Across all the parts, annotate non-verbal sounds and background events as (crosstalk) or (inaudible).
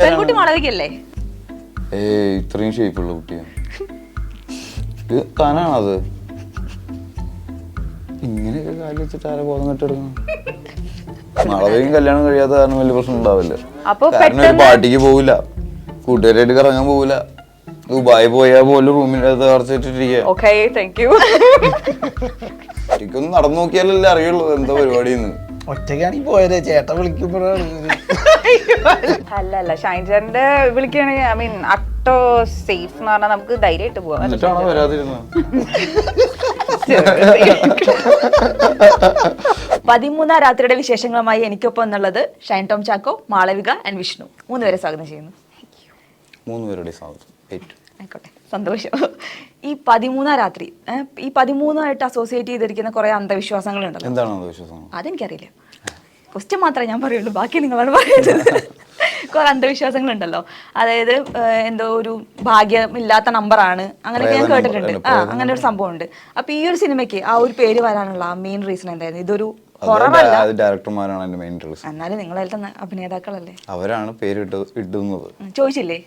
പെൺകുട്ടി മാളവികല്ലേ ഏ ഇത്രയും ഷേപ്പുള്ള കുട്ടിയാ. ഇത് താനാണത്. ഇങ്ങനെയൊക്കെ കാലി വെച്ചിട്ട് ആരെ ബോധം കെട്ടെടുക്കണം? നാളെയും കല്യാണം കഴിയാത്ത കാരണം വലിയ പ്രശ്നം ഉണ്ടാവില്ല. അപ്പൊ കാരണം ഒരു പാർട്ടിക്ക് പോവില്ല. കൂട്ടുകാരായിട്ട് കറങ്ങാൻ പോവില്ല. ദുബായി പോയാൽ പോലും റൂമിനകത്ത് അടച്ചിട്ടിരിക്കുക നടന്നു നോക്കിയാലല്ലേ അറിയുള്ളൂ എന്താ പരിപാടിന്ന് ഒറ്റയ്ക്കാണെങ്കിൽ പോയതേ. ചേട്ടൻ വിളിക്കുമ്പോഴാണ് അല്ല അല്ല ഷൈൻ ചേട്ടന്റെ വിളിക്കുകയാണെങ്കിൽ ഐ മീൻ അട്ടോ സേഫ് എന്ന് പറഞ്ഞാൽ നമുക്ക് ധൈര്യമായിട്ട് പോവാം. എന്നിട്ടാണോ വരാതിരുന്നത്? (laughs) പതിമൂന്നാം രാത്രിയുടെ വിശേഷങ്ങളുമായി എനിക്കൊപ്പം എന്നുള്ളത് ഷൈൻ ടോം ചാക്കോ മാളവിക ആൻഡ് വിഷ്ണു. മൂന്നുപേരെ സ്വാഗതം ചെയ്യുന്നു. മൂന്നുപേരുടെ സ്വാഗതം. ഏറ്റവും ആയിക്കോട്ടെ സന്തോഷം. ഈ പതിമൂന്നാം രാത്രി ഈ പതിമൂന്നായിട്ട് അസോസിയേറ്റ് ചെയ്തിരിക്കുന്ന കുറെ അന്ധവിശ്വാസങ്ങളുണ്ടല്ലോ. എന്താണ് അത് വിശ്വാസം അതെനിക്കറിയില്ല. ക്വസ്റ്റ്യൻ മാത്രമേ ഞാൻ പറയുള്ളൂ ബാക്കി നിങ്ങളാണ് പറയുന്നത്. കുറെ അന്ധവിശ്വാസങ്ങളുണ്ടല്ലോ. അതായത് എന്തോ ഒരു ഭാഗ്യമില്ലാത്ത നമ്പറാണ്. അങ്ങനെയൊക്കെ ഞാൻ കേട്ടിട്ടുണ്ട്. ആ അങ്ങനെ ഒരു സംഭവം ഉണ്ട് അപ്പൊ ഈ ഒരു സിനിമയ്ക്ക് ആ ഒരു പേര് വരാനുള്ള മെയിൻ റീസൺ എന്തായിരുന്നു? ഇതൊരു ഡയറക്ടർമാരാണ് എന്നാലും നിങ്ങളെ അഭിനേതാക്കളല്ലേ? അവരാണ് പേര് ഇടുന്നത്. ചോദിച്ചില്ലേ?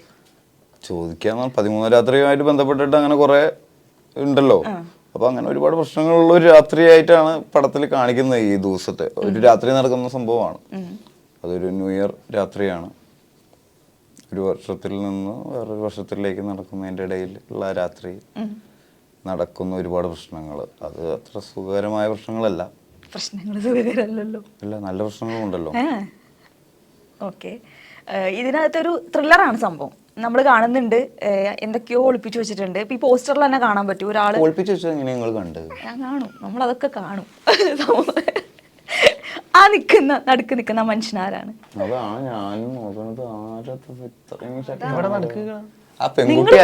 ചോദിക്കാന്ന് പറഞ്ഞാൽ പതിമൂന്ന് രാത്രിയുമായിട്ട് ബന്ധപ്പെട്ടിട്ട് അങ്ങനെ കുറെ ഉണ്ടല്ലോ. അപ്പൊ അങ്ങനെ ഒരുപാട് പ്രശ്നങ്ങളുള്ള ഒരു രാത്രിയായിട്ടാണ് പടത്തിൽ കാണിക്കുന്നത് ഈ ദിവസത്തെ. ഒരു രാത്രി നടക്കുന്ന സംഭവമാണ്. അതൊരു ന്യൂ ഇയർ രാത്രിയാണ്. ഒരു വർഷത്തിൽ നിന്ന് വേറൊരു വർഷത്തിലേക്ക് നടക്കുന്നതിന്റെ ഇടയിൽ ഉള്ള രാത്രി നടക്കുന്ന ഒരുപാട് പ്രശ്നങ്ങൾ അത് അത്ര സുഖകരമായ പ്രശ്നങ്ങളല്ല. പ്രശ്നങ്ങൾ സുഖകരമല്ലല്ലോ അല്ല നല്ല പ്രശ്നങ്ങളുണ്ടല്ലോ. ഓക്കെ. ഇതിനകത്തൊരു ത്രില്ലറാണ് സംഭവം. നമ്മൾ കാണുന്നുണ്ട് എന്തൊക്കെയോ ഒളിപ്പിച്ചു വെച്ചിട്ടുണ്ട്. ഇപ്പൊ ഈ പോസ്റ്ററിൽ തന്നെ കാണാൻ പറ്റും. ഒരാൾ ഒളിപ്പിച്ചു വെച്ചത് എങ്ങനെ നിങ്ങൾ കണ്ടത്? ഞാൻ കാണും. നമ്മൾ അതൊക്കെ കാണും. ആ നിൽക്കുന്ന നടുക്ക് നിൽക്കുന്ന മനുഷ്യനാരാണ്. പെൺകുട്ടി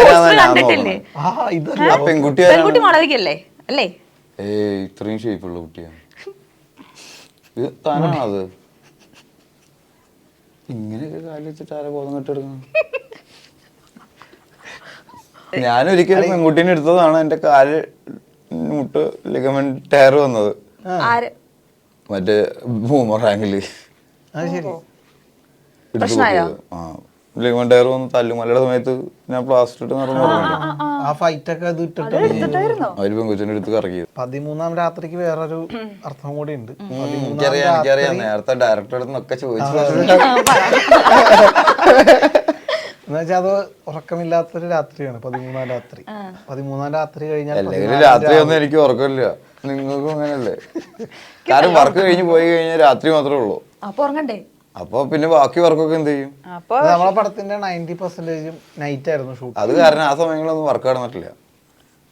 അല്ലേ? ഇത്രയും ഷേപ്പുള്ള താനാണത് ഇങ്ങനെയൊക്കെ കാലി വെച്ചിട്ട് ആരെ ബോധം കെട്ടെടുക്കണം (laughs) ഞാൻ ഒരിക്കലും പെൺകുട്ടീനെ എടുത്തതാണ് എന്റെ കാൽ മുട്ട് ലിഗമെന്റ് ടയർ വന്നത്. ആര്? മറ്റേ ബൂമറാങ്കിൽ പ്രശ്നമായോ? ലിഗമെന്റ് ടയർ വന്ന് തല്ലുമലയുടെ സമയത്ത് ഞാൻ പ്ലാസ്റ്റർ ഇട്ട് നടന്നു ആ ഫൈറ്റ് ഒക്കെ അത് ഇട്ടിട്ട് അവർ പെൺകുച്ചിന്റെ അടുത്ത് കറങ്ങി പതിമൂന്നാം രാത്രിക്ക് വേറൊരു അർത്ഥം കൂടി ഉണ്ട്. എനിക്കറിയാം എനിക്കറിയാം. നേരത്തെ ഡയറക്ടർ അടുത്തൊക്കെ ചോദിച്ചു എന്ന് വെച്ചാൽ അത് ഉറക്കമില്ലാത്തൊരു രാത്രിയാണ് പതിമൂന്നാം രാത്രി. പതിമൂന്നാം രാത്രി കഴിഞ്ഞാൽ അല്ലെങ്കിൽ രാത്രി ഒന്നും എനിക്ക് ഉറക്കമില്ല. നിങ്ങൾക്കും അങ്ങനല്ലേ (laughs) കാരണം വർക്ക് കഴിഞ്ഞ് പോയി കഴിഞ്ഞാൽ രാത്രി മാത്രമേ ഉള്ളൂ. അപ്പൊ ഉറങ്ങണ്ടേ? അപ്പൊ പിന്നെ ബാക്കി വർക്കൊക്കെ എന്ത് ചെയ്യും? നമ്മളെ പടത്തിന്റെ നയന്റി പെർസെന്റേജും നൈറ്റ് ആയിരുന്നു ഷൂട്ട് അത് കാരണം ആ സമയങ്ങളൊന്നും വർക്ക് നടന്നിട്ടില്ല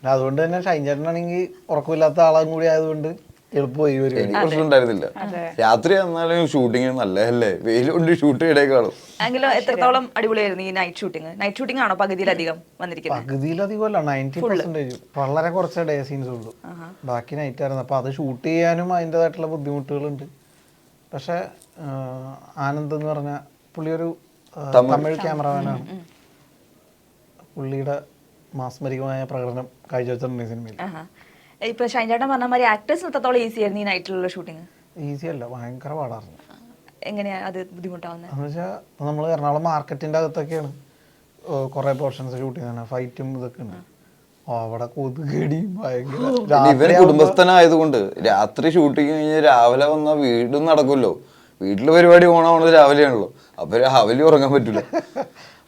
അതുകൊണ്ട് തന്നെ ഷൈൻ ചേട്ടനാണെങ്കിൽ ഉറക്കമില്ലാത്ത ആളും കൂടി ആയതുകൊണ്ട് എളുപ്പമായി എനിക്ക് പ്രശ്നം ഉണ്ടായിരുന്നില്ല രാത്രി എന്നാലും ഷൂട്ടിങ് നല്ലതല്ലേ? വെയിലുകൊണ്ട് ഷൂട്ട് ചെയ്തേക്കാളും എങ്കിലും എത്രത്തോളം അടിപൊളിയായിരുന്നു ഈ നൈറ്റ് ഷൂട്ടിംഗ് നൈറ്റ് ഷൂട്ടിംഗ് ആണോ പകുതിയിലധികം വന്നിരിക്കുന്നത്? പകുതിയിലധികം അല്ല നയന്റി പെർസെന്റേജ് വളരെ കുറച്ച് ഡേ സീൻസ് ഉള്ളൂ. ബാക്കി നൈറ്റ് ആയിരുന്നു. അപ്പൊ അത് ഷൂട്ട് ചെയ്യാനും അതിന്റെതായിട്ടുള്ള ബുദ്ധിമുട്ടുകളുണ്ട്. പക്ഷെ ആനന്ദ് എന്ന് പറഞ്ഞ പുള്ളി ഒരു തമിഴ്. ക്യാമറമാനാണ് പുള്ളിയുടെ മാസ്മരികമായ പ്രകടനം കാഴ്ചവെച്ചിട്ടുണ്ട് ഈ സിനിമയിൽ. ഇപ്പൊ ഷൈൻ ചേട്ടൻ പറഞ്ഞ മാതിരി ആക്ടേഴ്സ് എത്രത്തോളം ഈസി ആയിരുന്നു ഈ നൈറ്റിലുള്ള ഷൂട്ടിങ് ഈസി അല്ല ഭയങ്കര പാടായിരുന്നു. എങ്ങനെയാ അത് ബുദ്ധിമുട്ടാവുന്നത് എന്ന് വെച്ചാൽ നമ്മൾ എറണാകുളം മാർക്കറ്റിന്റെ അകത്തൊക്കെയാണ്. കുറെ പോർഷൻസ് ഷൂട്ട് ചെയ്യുന്നത് ഫൈറ്റും ഇതൊക്കെ ഉണ്ട് ഓ, അവിടെ കൊതുകടിയും ഭയങ്കര ഇവർ കുടുംബസ്ഥനായതുകൊണ്ട് രാത്രി ഷൂട്ടിങ് കഴിഞ്ഞ് രാവിലെ വന്ന വീടും നടക്കുമല്ലോ. വീട്ടിൽ പരിപാടി ഓണാവണത് രാവിലെയാണല്ലോ. അപ്പൊ രാവിലെ ഉറങ്ങാൻ പറ്റില്ല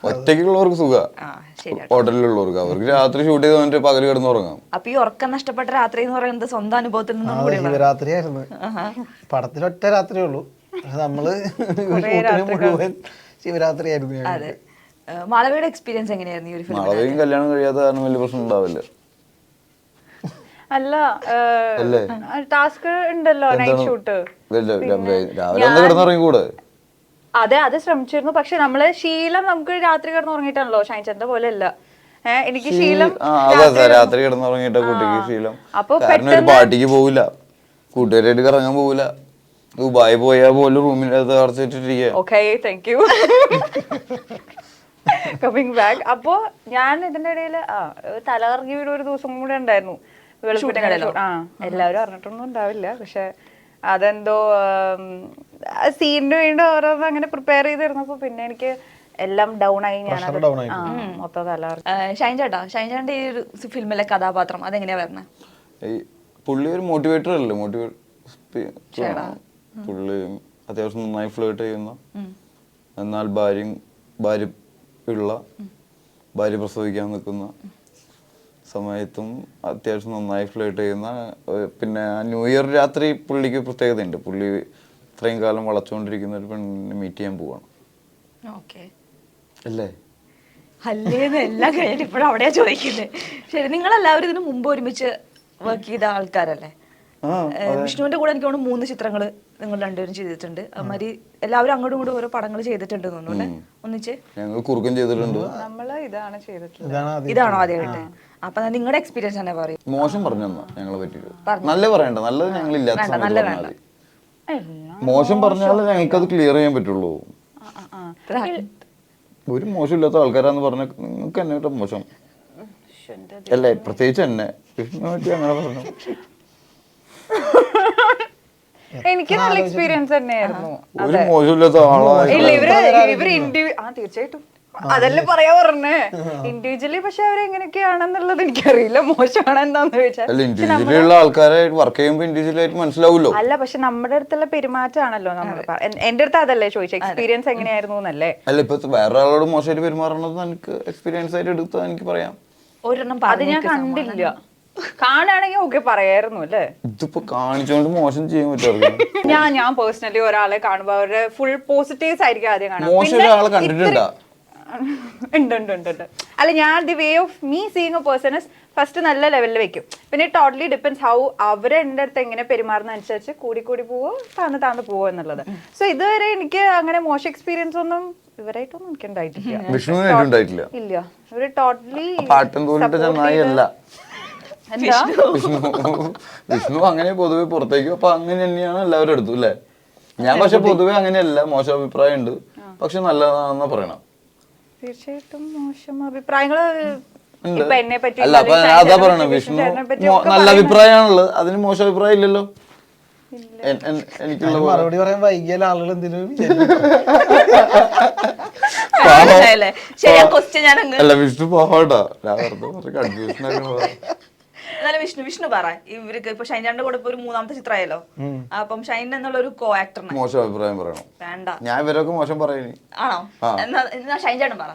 ഒറ്റയ്ക്കുള്ളവർക്ക് സുഖ. ഹോട്ടലിലുള്ളവർക്ക്. അവർക്ക് രാത്രി ഷൂട്ട് ചെയ്ത് വന്നിട്ട് പകൽ കിടന്ന് ഉറങ്ങാം. അപ്പൊ ഈ ഉറക്കം നഷ്ടപ്പെട്ട രാത്രി എന്ന് പറയുന്നത് സ്വന്തം അനുഭവത്തിൽ നിന്നും ആ, കൂടി ശിവരാത്രി ആയിരുന്നു പടത്തിൽ ഒറ്റ രാത്രിയേ ഉള്ളൂ. പക്ഷെ നമ്മൾ (laughs) മുഴുവൻ ശിവരാത്രി ആയിരുന്നു അതെ. ഏഹ് എക്സ്പീരിയൻസ് എങ്ങനെയായിരുന്നു മാളവയും കല്യാണം കഴിയാത്ത കാരണം വലിയ പ്രശ്നം ഉണ്ടാവില്ല. അല്ല? ടാസ്ക് ഉണ്ടല്ലോ നൈറ്റ് ഷൂട്ട് രാവിലെ കിടന്നുറങ്ങിക്കൂടെ? അതെ അത് ശ്രമിച്ചിരുന്നു. പക്ഷെ നമ്മൾ ശീലം നമുക്ക് രാത്രി കിടന്ന് ഉറങ്ങിയിട്ടാണല്ലോ ഷൈൻചന്റെ പോലെ അല്ല എനിക്ക് ശീലം രാത്രി കിടന്നുറങ്ങിയിട്ട് കുട്ടിക്ക് ശീലം. അപ്പൊ ഒരു പാർട്ടിക്ക് പോവില്ല. കൂട്ടുകാരായിട്ട് കറങ്ങാൻ പോവില്ല. ദുബായി പോയാൽ പോലും റൂമിനകത്ത് അടച്ചിട്ടിരിക്കുക okay thank you coming back അപ്പോ ഞാൻ ഇതിന്റെ ഇടയിൽ ആ തലകറങ്ങി വീട് ഒരു ദിവസം കൂടെ ഉണ്ടായിരുന്നു. ആ എല്ലാവരും അറിഞ്ഞിട്ടൊന്നും ഉണ്ടാവില്ല. പക്ഷെ അതെന്തോ സീനിന് വേണ്ടി ഓരോന്ന് അങ്ങനെ പ്രിപ്പയർ ചെയ്തിരുന്നപ്പോ പിന്നെ എനിക്ക് എല്ലാം ഡൗൺ ആയി ഞാൻ മൊത്തം ഏഹ് ഷൈൻ ചേട്ടാ ഷൈൻ ചേട്ടന്റെ ഈ ഒരു ഫിലിമിലെ കഥാപാത്രം അതെങ്ങനെയാ വരുന്നത് ഈ പുള്ളി ഒരു മോട്ടിവേറ്റർ അല്ലേ? മോട്ടിവേറ്റ് പുള്ളി അത്യാവശ്യം നന്നായി ഫ്ലേട്ട് ചെയ്യുന്ന. എന്നാൽ ഭാര്യയും ഭാര്യ ഉള്ള ഭാര്യ പ്രസവിക്കാൻ നിൽക്കുന്ന സമയത്തും അത്യാവശ്യം നന്നായി ഫ്ലേട്ട് ചെയ്യുന്ന പിന്നെ ന്യൂ ഇയർ രാത്രി പുള്ളിക്ക് പ്രത്യേകതയുണ്ട് പുള്ളി ഇത്രയും കാലം വളച്ചുകൊണ്ടിരിക്കുന്ന ഒരു പെണ്ണിനെ മീറ്റ് ചെയ്യാൻ പോവാണ്. ഓക്കെ. അല്ലേ? അല്ലേന്ന് എല്ലാം കഴിഞ്ഞിട്ട് ഇപ്പോഴും അവിടെയാ ചോദിക്കുന്നത് ശരി നിങ്ങളെല്ലാവരും ഇതിനു മുമ്പ് ഒരുമിച്ച് വർക്ക് ചെയ്ത ആൾക്കാരല്ലേ? വിഷ്ണുവിന്റെ കൂടെ എനിക്ക് തോന്നുന്നു മൂന്ന് ചിത്രങ്ങൾ നിങ്ങൾ രണ്ടുപേരും ചെയ്തിട്ടുണ്ട്. അതുമാതിരി എല്ലാവരും അങ്ങോട്ടും ഇങ്ങോട്ടും ഓരോ പടങ്ങൾ ചെയ്തിട്ടുണ്ട് തോന്നുന്നു ഒന്നിച്ച്? ഞങ്ങൾ കുറുക്കം ചെയ്തിട്ടുണ്ട്. നമ്മൾ ഇതാണ് ചെയ്തിട്ടുള്ളത്. ഇതാണ് ആദ്യം ഇതാണോ ആദ്യമായിട്ട്? അപ്പൊ നിങ്ങളുടെ എക്സ്പീരിയൻസ് തന്നെ പറയും. മോശം പറഞ്ഞു ഞങ്ങളെ പറ്റിയിട്ട്? നല്ല പറയണ്ട. നല്ലത് ഞങ്ങൾ ഇല്ലാത്ത സമയത്ത് പറഞ്ഞാൽ. മതി. മോശം പറഞ്ഞാൽ ഞങ്ങൾക്ക് അത് ക്ലിയർ ചെയ്യാൻ പറ്റുള്ളൂ. ഒരു മോശമില്ലാത്ത ആൾക്കാരാന്ന് പറഞ്ഞ നിങ്ങൾക്ക് എന്നെ കേട്ടോ മോശം. അല്ലേ പ്രത്യേകിച്ച് എന്നെ. വിഷ്ണു പറ്റി അങ്ങനെ പറഞ്ഞു. എനിക്ക് നല്ല എക്സ്പീരിയൻസ് തന്നെയായിരുന്നു. ഒരു മോശമില്ലാത്ത ആളായി ഇല്ല ഇവർ ഇവർ ഇൻഡിവി ആ തീർച്ചയായിട്ടും. അതല്ലേ പറയാ പറഞ്ഞേ? ഇൻഡിവിജ്വലി പക്ഷെ അവരെങ്ങനെയൊക്കെയാണെന്നുള്ളത് എനിക്കറിയില്ല. മോശമാണ് എന്താന്ന് ചോദിച്ചാൽ അല്ല ഇൻഡിവിജ്വലി ഉള്ള വർക്ക് ചെയ്യുമ്പോൾ ഇൻഡിവിജ്വൽ ആയിട്ട് മനസ്സിലാവുമല്ലോ അല്ല പക്ഷെ നമ്മുടെ അടുത്തുള്ള പെരുമാറ്റമാണല്ലോ നമ്മൾ എന്റെ അടുത്ത് അതല്ലേ ചോദിച്ചത് എക്സ്പീരിയൻസ് എങ്ങനെയായിരുന്നു എന്നല്ലേ അല്ല ഇപ്പൊ വേറെ ആളോട് മോശമായിട്ട് പെരുമാറണത് എനിക്ക് എക്സ്പീരിയൻസ് ആയിട്ട് എടുത്താൽ എനിക്ക് പറയാം. ഒരെണ്ണം അത് ഞാൻ കണ്ടില്ല. കാണുകയാണെങ്കിൽ ഓക്കെ പറയായിരുന്നു അല്ലേ? ഇതിപ്പോ കാണിച്ചുകൊണ്ട് മോശം ചെയ്യാൻ പറ്റുമോ ഞാൻ ഞാൻ പേഴ്സണലി ഒരാളെ കാണുമ്പോ അവരുടെ ഫുൾ പോസിറ്റീവ്സ് ആയിരിക്കും ആദ്യം കാണാം മോശം ഒരാളെ കണ്ടിട്ടുണ്ടാ? ഉണ്ട് ഉണ്ട് ഉണ്ട് ഉണ്ട്. അല്ല ഞാൻ the way of me seeing a person first നല്ല ലെവലിൽ വെക്കും. പിന്നെ ടോട്ടലി ഡിപ്പെൻസ് ഹൗ അവർ എന്റെ അടുത്ത് എങ്ങനെ പെരുമാറുന്ന അനുസരിച്ച് കൂടി കൂടി പോവോ താന്ന് താന്ന് പോവോ എന്നുള്ളത്. സോ ഇതുവരെ എനിക്ക് അങ്ങനെ മോശം എക്സ്പീരിയൻസ് ഒന്നും ഇവരായിട്ടൊന്നും എനിക്ക് ഉണ്ടായിട്ടില്ല. ഇല്ല. ഇവർ ടോട്ടലി വിഷ്ണു. അങ്ങനെ പൊതുവെ പുറത്തേക്ക് അപ്പൊ അങ്ങനെ തന്നെയാണ് എല്ലാവരും എടുത്തു അല്ലേ? ഞാൻ പക്ഷെ പൊതുവെ അങ്ങനെയല്ല മോശം അഭിപ്രായം ഉണ്ട് പക്ഷെ നല്ലതാണെന്നാ പറയണം. തീർച്ചയായിട്ടും മോശം അഭിപ്രായങ്ങൾ ഉണ്ട്. എന്നെ പറ്റി അല്ല അപ്പൊ അതാ പറയണ വിഷ്ണു നല്ല അഭിപ്രായമാണുള്ളത്. അതിന് മോശം അഭിപ്രായം ഇല്ലല്ലോ. എനിക്കുള്ള മറുപടി പറയാൻ വൈകിയാൽ ആളുകൾ എന്തിനും അല്ലേ ശരി ക്വസ്റ്റ്യൻ ഞാൻ അങ്ങ് അല്ല വിഷ്ണു പോവാട്ടോ ഞാൻ വെറുതെ കൺഫ്യൂഷൻ ആക്കണതാ എന്നാലും വിഷ്ണു വിഷ്ണു പറ. ഇവർക്ക് ഇപ്പൊ ഷൈൻചാന്റെ കൂടെ ഇപ്പൊ ഒരു മൂന്നാമത്തെ ചിത്രമായല്ലോ. അപ്പം ഷൈൻ എന്നുള്ള ഒരു കോ ആക്ടറിനെ മോശം അഭിപ്രായം പറയണം. വേണ്ട. ഞാൻ ഇവരൊക്കെ മോശം പറയുന്നു ആണോ? എന്നാ എന്നാ ഷൈൻചാട്ടൻ പറ.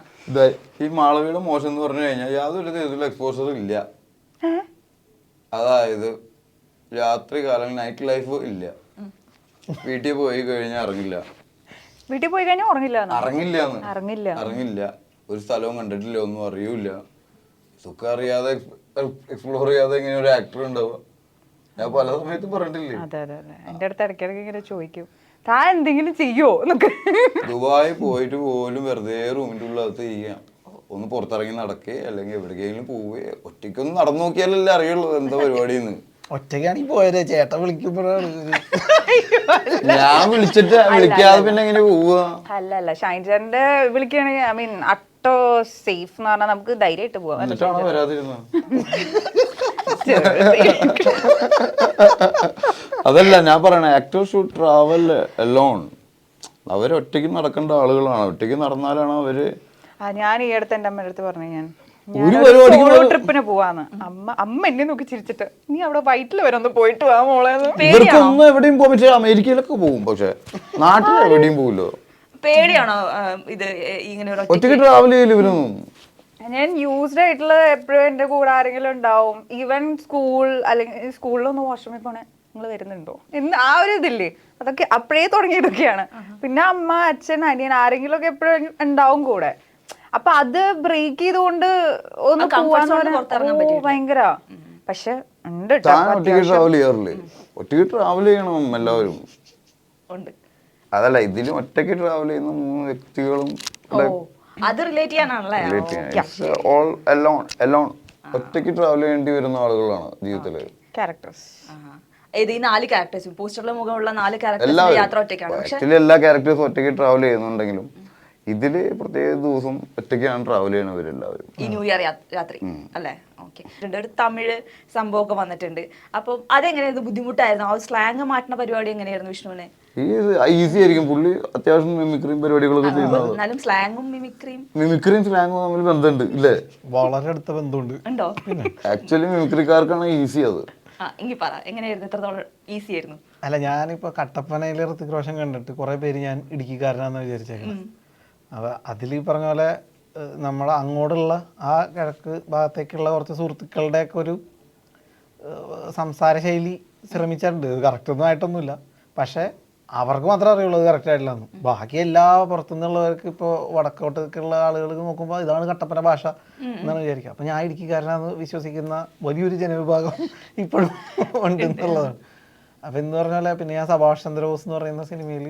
ഈ മാളവിയുടെ മോശം എന്ന് പറഞ്ഞു കഴിഞ്ഞാൽ യാതൊരു ഇതിലും എക്സ്പോഷർ ഇല്ല. അതായത് രാത്രി കാലം നൈറ്റ് ലൈഫ് ഇല്ല. വീട്ടിൽ പോയി കഴിഞ്ഞാൽ ഇറങ്ങില്ല വീട്ടിൽ പോയി കഴിഞ്ഞാൽ ഉറങ്ങില്ല ഇറങ്ങില്ല ഇറങ്ങില്ല. ഇറങ്ങില്ല ഒരു സ്ഥലവും കണ്ടിട്ടില്ല ഒന്നും അറിയൂല ഇതൊക്കെ അറിയാതെ എക്സ്പ്ലോർ ചെയ്യാതെ ഇങ്ങനെ ഒരു ആക്ടർ ഉണ്ടാവുക. ഞാൻ പല സമയത്തും പറഞ്ഞിട്ടില്ലേ? അതെ അതെ അതെ. എന്റെ അടുത്ത് ഇടയ്ക്കിടയ്ക്ക് ഇങ്ങനെ ചോദിക്കും. താൻ എന്തെങ്കിലും ചെയ്യോ? എന്നൊക്കെ. ദുബായി പോയിട്ട് പോലും വെറുതെ റൂമിന്റെ ഉള്ളകത്ത് ചെയ്യാം ഒന്ന് പുറത്തിറങ്ങി നടക്കേ അല്ലെങ്കിൽ എവിടെയെങ്കിലും പോവേ. ഒറ്റയ്ക്കൊന്ന് നടന്നു നോക്കിയാലല്ലേ അറിയുള്ളൂ എന്താ പരിപാടിന്ന് ഒറ്റയ്ക്കാണെങ്കിൽ പോയത്. ചേട്ടൻ വിളിക്കുമ്പോഴാണ്. ഞാൻ വിളിച്ചിട്ട് വിളിക്കാതെ പിന്നെ എങ്ങനെ പോവുക? അല്ല അല്ല. ചേട്ടന്റെ വിളിക്കുകയാണെങ്കിൽ ഐ മീൻ അട്ടോ സേഫ് എന്ന് പറഞ്ഞാൽ നമുക്ക് ധൈര്യമായിട്ട് പോവാം എന്നിട്ടാണോ വരാതിരുന്നത്? അതല്ല ഞാൻ പറയണ ആക്ടോ ഷൂട്ട് ട്രാവൽ ലോൺ അവർ ഒറ്റയ്ക്ക് നടക്കേണ്ട ആളുകളാണ്. ഒറ്റയ്ക്ക് നടന്നാലാണ് അവർ ആ ഞാൻ ഈ അടുത്ത് എന്റെ അമ്മയുടെ അടുത്ത് പറഞ്ഞു ഞാൻ. സോളോ ട്രിപ്പിന് പോവാന്ന്. അമ്മ അമ്മ എന്നെ നോക്കി ചിരിച്ചിട്ട് നീ അവിടെ വൈറ്റിൽ വരെ ഒന്ന് പോയിട്ട് വാ മോളെ. ഇവർക്കൊന്നും എവിടെയും പോകാൻ പറ്റില്ല. അമേരിക്കയിലൊക്കെ പോകും പക്ഷെ നാട്ടിൽ എവിടെയും പോകില്ലോ പേടിയാണോ ഇത് ഇങ്ങനെ ഒരു ഒറ്റ- ഒറ്റയ്ക്ക് ട്രാവൽ ചെയ്യില്ല ഇവരൊന്നും ഞാൻ യൂസ്ഡ് ആയിട്ടുള്ള എപ്പോഴും എന്റെ കൂടെ ആരെങ്കിലും ഉണ്ടാവും ഈവൻ സ്കൂൾ അല്ലെങ്കിൽ സ്കൂളിലൊന്ന് വാഷ്റൂമിൽ പോണേ നിങ്ങൾ വരുന്നുണ്ടോ? എന്ന് ആ ഒരു ഇതില്ലേ? അതൊക്കെ അപ്പോഴേ തുടങ്ങിയതൊക്കെയാണ്. പിന്നെ അമ്മ അച്ഛൻ അനിയൻ ആരെങ്കിലും ഒക്കെ എപ്പോഴും ഉണ്ടാവും കൂടെ. അപ്പൊ അത് ബ്രേക്ക് ചെയ്തുകൊണ്ട് ഒന്ന് പോവാന്ന്. ഭയങ്കര. പക്ഷെ ഉണ്ട്. ഒറ്റയ്ക്ക് ട്രാവൽ ചെയ്യാറില്ലേ? ഒറ്റയ്ക്ക് ട്രാവൽ ചെയ്യണം എല്ലാവരും. ഉണ്ട്. അതല്ല ഇതിലും ഒറ്റയ്ക്ക് ട്രാവൽ ചെയ്യുന്ന മൂന്ന് വ്യക്തികളും അത് റിലേറ്റ് ചെയ്യാനാണല്ലേ? ഓൾ എലോൺ എലോൺ ഒറ്റയ്ക്ക് ട്രാവൽ ചെയ്യേണ്ടി വരുന്ന ആളുകളാണ് ജീവിതത്തിൽ. ക്യാരക്ടേഴ്സ് ഈ നാല് ക്യാരക്ടേഴ്സും പോസ്റ്ററിലെ മുഖമുള്ള നാല് ക്യാരക്ടേഴ്സ് യാത്ര ഒറ്റയ്ക്കാണ്. എല്ലാ ക്യാരക്ടേഴ്സും ഒറ്റയ്ക്ക് ട്രാവൽ ചെയ്യുന്നുണ്ടെങ്കിലും ഇതിൽ പ്രത്യേക ദിവസം ഒറ്റയ്ക്കാണ് ട്രാവൽ ചെയ്യണവരെല്ലാവരും ഈ ന്യൂ ഇയർ രാത്രി അല്ലേ? ഓക്കെ ഒരു തമിഴ് സംഭവമൊക്കെ വന്നിട്ടുണ്ട്. അപ്പൊ അതെങ്ങനെയായിരുന്നു? ബുദ്ധിമുട്ടായിരുന്നു? ആ സ്ലാങ് മാറ്റുന്ന പരിപാടി എങ്ങനെയായിരുന്നു വിഷ്ണുവിന്? ഈ ഈസി ആയിരിക്കും. പുള്ളി അത്യാവശ്യം മിമിക്രിയും പരിപാടികളൊക്കെ ചെയ്യുന്നത് എന്നാലും സ്ലാങ്ങും മിമിക്രിയും മിമിക്രിയും സ്ലാങ്ങും തമ്മിൽ ബന്ധമുണ്ട് ഇല്ലേ? വളരെ അടുത്ത ബന്ധമുണ്ട്. ഉണ്ടോ? ആക്ച്വലി മിമിക്രിക്കാർക്കാണ് ഈസി അത്. എങ്കിൽ പറ എങ്ങനെയായിരുന്നു? എത്രത്തോളം ഈസി ആയിരുന്നു? അല്ല ഞാനിപ്പോ കട്ടപ്പനയിലെ ഋത്തിക് റോഷൻ കണ്ടിട്ട് കുറെ പേര് ഞാൻ ഇടുക്കിക്കാരനാന്ന് വിചാരിച്ചേക്കുന്നത് അപ്പൊ അതിൽ ഈ പറഞ്ഞ പോലെ നമ്മൾ അങ്ങോട്ടുള്ള ആ കിഴക്ക് ഭാഗത്തേക്കുള്ള കുറച്ച് സുഹൃത്തുക്കളുടെയൊക്കെ ഒരു സംസാരശൈലി സംസാര ശൈലി ശ്രമിച്ചിട്ടുണ്ട്. ഇത് കറക്റ്റ് ഒന്നും ആയിട്ടൊന്നുമില്ല. പക്ഷേ അവർക്ക് മാത്രമേ അറിയുള്ളൂ ഇത് കറക്റ്റ് ആയിട്ടില്ലെന്ന് ബാക്കി എല്ലാ പുറത്തുനിന്നുള്ളവർക്ക് ഇപ്പോൾ വടക്കോട്ടേക്കുള്ള ആളുകൾക്ക് നോക്കുമ്പോൾ ഇതാണ് കട്ടപ്പന ഭാഷ എന്നാണ് വിചാരിക്കുക. അപ്പം ഞാൻ ഇടുക്കിക്കാരനാന്ന് വിശ്വസിക്കുന്ന വലിയൊരു ജനവിഭാഗം ഇപ്പോഴും ഉണ്ട് എന്നുള്ളതാണ്. അപ്പം എന്ന് പറഞ്ഞാൽ പിന്നെ ഞാൻ സഭാഷ് ചന്ദ്രബോസ് എന്ന് പറയുന്ന സിനിമയിൽ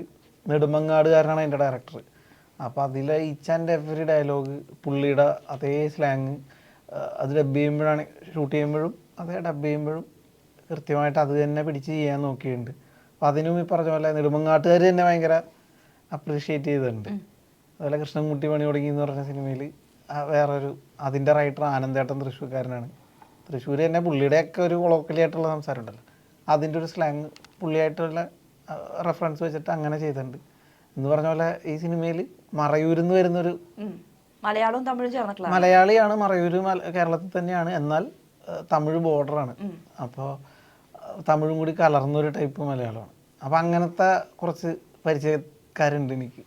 നെടുമങ്ങാടുകാരനാണ് എന്റെ ഡയറക്ടർ അപ്പോൾ അതിലെ ഈച്ച് ആൻഡ് എവറി ഡയലോഗ് പുള്ളിയുടെ അതേ സ്ലാങ് അത് ഡബ് ചെയ്യുമ്പോഴാണ് ഷൂട്ട് ചെയ്യുമ്പോഴും അതേ ഡബ് ചെയ്യുമ്പോഴും കൃത്യമായിട്ട് അത് തന്നെ പിടിച്ച് ചെയ്യാൻ നോക്കിയിട്ടുണ്ട്. അപ്പോൾ അതിനും ഈ പറഞ്ഞ പോലെ നെടുമങ്ങാട്ടുകാർ തന്നെ ഭയങ്കര അപ്രീഷിയേറ്റ് ചെയ്തിട്ടുണ്ട്. അതുപോലെ കൃഷ്ണൻകുട്ടി പണി തുടങ്ങി എന്ന് പറഞ്ഞ സിനിമയിൽ വേറൊരു അതിന്റെ റൈറ്റർ ആനന്ദേട്ടൻ തൃശ്ശൂർക്കാരനാണ്. തൃശ്ശൂർ തന്നെ പുള്ളിയുടെയൊക്കെ ഒരു കൊളോക്കലി ആയിട്ടുള്ള സംസാരം ഉണ്ടല്ലോ അതിന്റെ ഒരു സ്ലാങ് പുള്ളിയായിട്ടുള്ള റെഫറൻസ് വെച്ചിട്ട് അങ്ങനെ ചെയ്തിട്ടുണ്ട്. എന്ന് പറഞ്ഞ പോലെ ഈ സിനിമയിൽ മറയൂരിൽ നിന്ന് വരുന്നൊരു മലയാളവും തമിഴും ചേർന്നിട്ടുള്ള മലയാളിയാണ് മറയൂർ മല- കേരളത്തിൽ തന്നെയാണ്. എന്നാൽ തമിഴ് ബോർഡറാണ്. അപ്പോൾ തമിഴും കൂടി കലർന്നൊരു ടൈപ്പ് മലയാളമാണ്. അപ്പോൾ അങ്ങനത്തെ കുറച്ച് പരിചയക്കാരുണ്ട് എനിക്ക്.